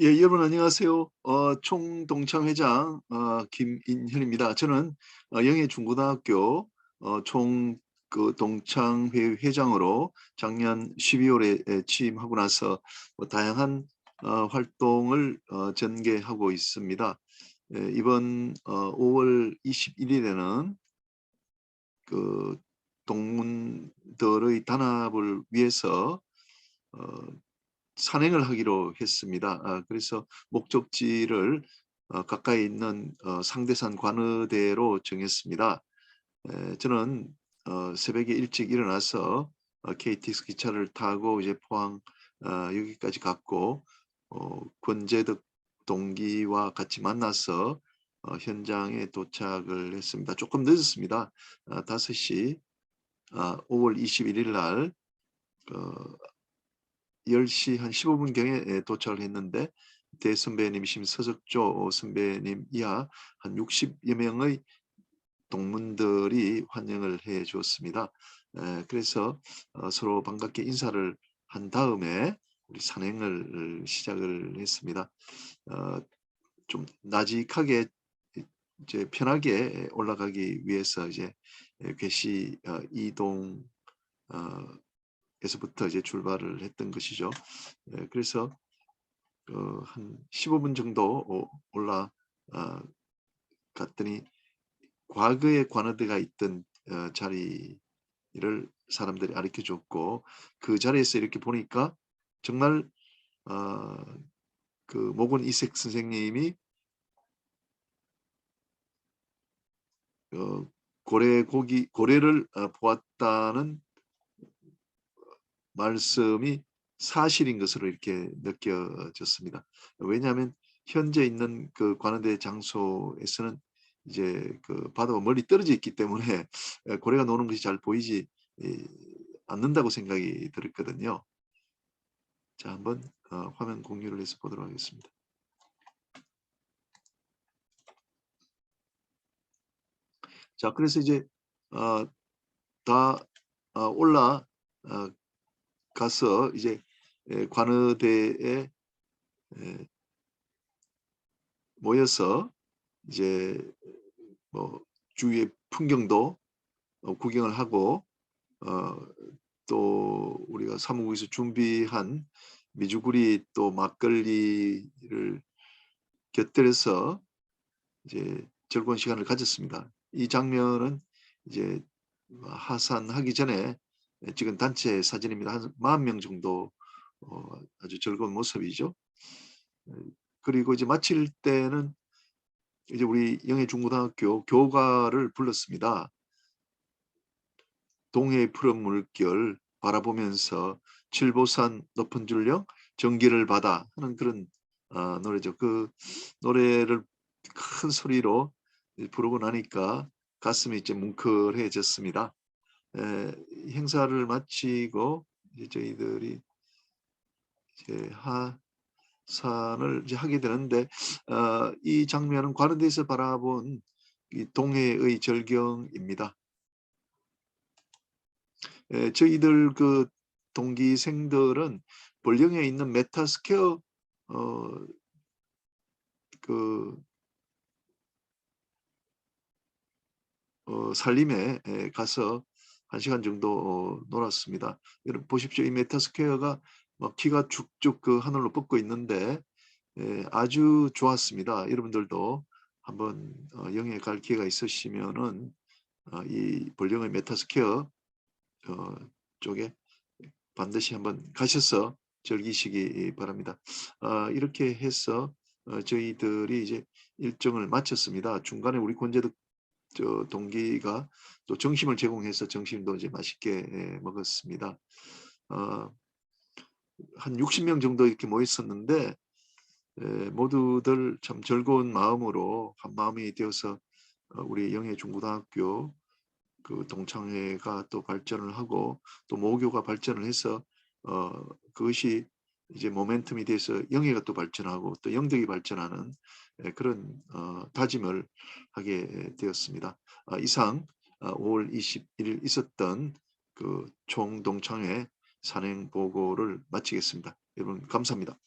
예, 여러분 안녕하세요. 어, 총동창회장 어, 김인현입니다. 저는 어, 영해중고등학교 어, 총 그 동창회 회장으로 작년 12월에 취임하고 나서 뭐 다양한 어, 활동을 어, 전개하고 있습니다. 예, 이번 어, 5월 21일에는 그 동문들의 단합을 위해서 어, 산행을 하기로 했습니다. 아, 그래서 목적지를 어, 가까이 있는 어, 상대산 관으대로 정했습니다. 에, 저는 어, 새벽에 일찍 일어나서 어, KTX 기차를 타고 이제 포항 어, 여기까지 갔고 어, 권재덕 동기와 같이 만나서 어, 현장에 도착을 했습니다. 조금 늦었습니다. 아, 5시 아, 5월 21일 날 어, 10시 한 15분경에 도착을 했는데 대선배님이신 서석조 선배님 이하 한 60여 명의 동문들이 환영을 해 주었습니다. 그래서 어, 서로 반갑게 인사를 한 다음에 우리 산행을 시작을 했습니다. 어, 좀 나직하게 이제 편하게 올라가기 위해서 이제 괴시 어, 이동 에서부터 이제 출발을 했던 것이죠. 예, 그래서 어, 한 15분 정도 올라 어, 갔더니 과거에 관어대가 있던 어, 자리를 사람들이 가르쳐 줬고 그 자리에서 이렇게 보니까 정말 어, 그 모건 이색 선생님이 어, 고래 고기 고래를 어, 보았다는 말씀이 사실인 것으로 이렇게 느껴졌습니다. 왜냐하면 현재 있는 그 관원대 장소에서는 이제 그 바다가 멀리 떨어져 있기 때문에 고래가 노는 것이 잘 보이지 않는다고 생각이 들었거든요. 자, 한번 어, 화면 공유를 해서 보도록 하겠습니다. 자, 그래서 이제 어, 다 어, 올라 어, 가서 이제 관의대에 모여서 이제 뭐 주위의 풍경도 어, 구경을 하고 어, 또 우리가 사무국에서 준비한 미주구리 또 막걸리를 곁들여서 이제 즐거운 시간을 가졌습니다. 이 장면은 이제 하산하기 전에 찍은 단체 사진입니다. 한 40명 정도 어, 아주 즐거운 모습이죠. 그리고 이제 마칠 때는 이제 우리 영해중고등학교 교가를 불렀습니다. 동해 푸른 물결 바라보면서 칠보산 높은 줄령 전기를 받아 하는 그런 어, 노래죠. 그 노래를 큰 소리로 부르고 나니까 가슴이 이제 뭉클해졌습니다. 에, 행사를 마치고 이제 저희들이 이제 하산을 이제 하게 되는데 어, 이 장면은 관원대에서 바라본 이 동해의 절경입니다. 에, 저희들 그 동기생들은 볼령에 있는 메타스퀘어 어, 그 어, 살림에 가서 한 시간 정도 어, 놀았습니다. 여러분 보십시오. 이 메타스퀘어가 막 키가 쭉쭉 그 하늘로 뻗고 있는데 예, 아주 좋았습니다. 여러분들도 한번 어, 영해 갈 기회가 있으시면은 어, 이 볼령의 메타스퀘어 어, 쪽에 반드시 한번 가셔서 즐기시기 바랍니다. 어, 이렇게 해서 어, 저희들이 이제 일정을 마쳤습니다. 중간에 우리 권재득 저 동기가 또 정심을 제공해서 정심도 이제 맛있게 예, 먹었습니다. 어, 한 60명 정도 이렇게 모였었는데 에, 예, 모두들 참 즐거운 마음으로 한 마음이 되어서 어, 우리 영해 중고등학교 그 동창회가 또 발전을 하고 또 모교가 발전을 해서 어, 그것이 이제 모멘텀이 돼서 영예가 또 발전하고 또 영덕이 발전하는 예, 그런 어, 다짐을 하게 되었습니다. 아, 이상 5월 아, 21일 있었던 그 총동창회 산행 보고를 마치겠습니다. 여러분 감사합니다.